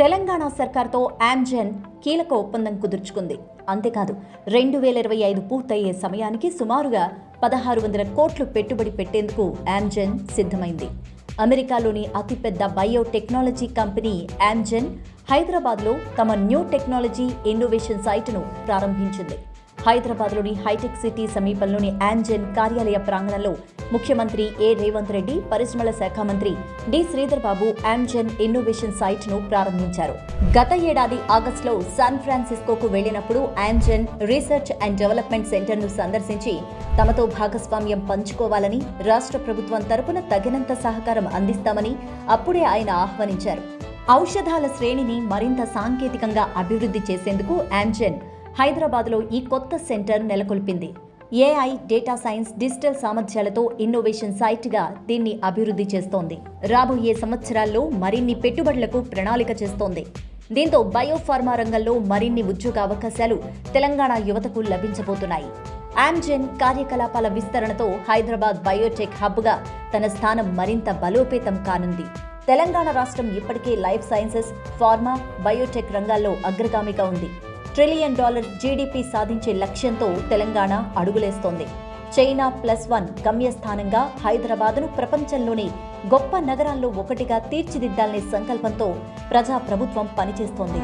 Telangana సర్కార్తో Amgen కీలక ఒప్పందం కుదుర్చుకుంది. అంతేకాదు రెండు వేల ఇరవై ఐదు పూర్తయ్యే సమయానికి సుమారుగా పదహారు వందల కోట్లు పెట్టుబడి పెట్టేందుకు ఆమ్జెన్ సిద్ధమైంది. అమెరికాలోని అతిపెద్ద బయోటెక్నాలజీ కంపెనీ ఆమ్జెన్ హైదరాబాద్లో తమ న్యూ టెక్నాలజీ ఇన్నోవేషన్ సైట్ను ప్రారంభించింది. హైదరాబాద్లోని హైటెక్ సిటీ సమీపంలోని యాంజెన్ కార్యాలయ ప్రాంగణంలో ముఖ్యమంత్రి ఏ రేవంత్ రెడ్డి పరిశ్రమల శాఖ మంత్రి D Sridhar Babu Amgen innovation సైట్ను ప్రారంభించారు. గత ఏడాది ఆగస్టులో శాన్ ఫ్రాన్సిస్కోకు వెళ్ళినప్పుడు ఆంజెన్ రీసెర్చ్ అండ్ డెవలప్మెంట్ సెంటర్ను సందర్శించి తమతో భాగస్వామ్యం పంచుకోవాలని రాష్ట్ర ప్రభుత్వం తరపున తగినంత సహకారం అందిస్తామని అప్పుడే ఆయన ఆహ్వానించారు. ఔషధాల శ్రేణిని మరింత సాంకేతికంగా అభివృద్ధి చేసేందుకు ఆంజెన్ హైదరాబాద్లో ఈ కొత్త సెంటర్ నెలకొల్పింది. ఏఐ డేటా సైన్స్ డిజిటల్ సామర్థ్యాలతో ఇన్నోవేషన్ సైట్గా దీన్ని అభివృద్ధి చేస్తోంది. రాబోయే సంవత్సరాల్లో మరిన్ని పెట్టుబడులకు ప్రణాళిక చేస్తోంది. దీంతో బయోఫార్మా రంగంలో మరిన్ని ఉద్యోగ అవకాశాలు తెలంగాణ యువతకు లభించబోతున్నాయి. ఆమ్జెన్ కార్యకలాపాల విస్తరణతో హైదరాబాద్ బయోటెక్ హబ్గా తన స్థానం మరింత బలోపేతం కానుంది. తెలంగాణ రాష్ట్రం ఇప్పటికే లైఫ్ సైన్సెస్ ఫార్మా బయోటెక్ రంగాల్లో అగ్రగామిగా ఉంది. ట్రిలియన్ డాలర్ జీడీపీ సాధించే లక్ష్యంతో తెలంగాణ అడుగులేస్తోంది. చైనా ప్లస్ వన్ గమ్యస్థానంగా హైదరాబాద్ను ప్రపంచంలోని గొప్ప నగరాల్లో ఒకటిగా తీర్చిదిద్దాలనే సంకల్పంతో ప్రజా ప్రభుత్వం పనిచేస్తోంది.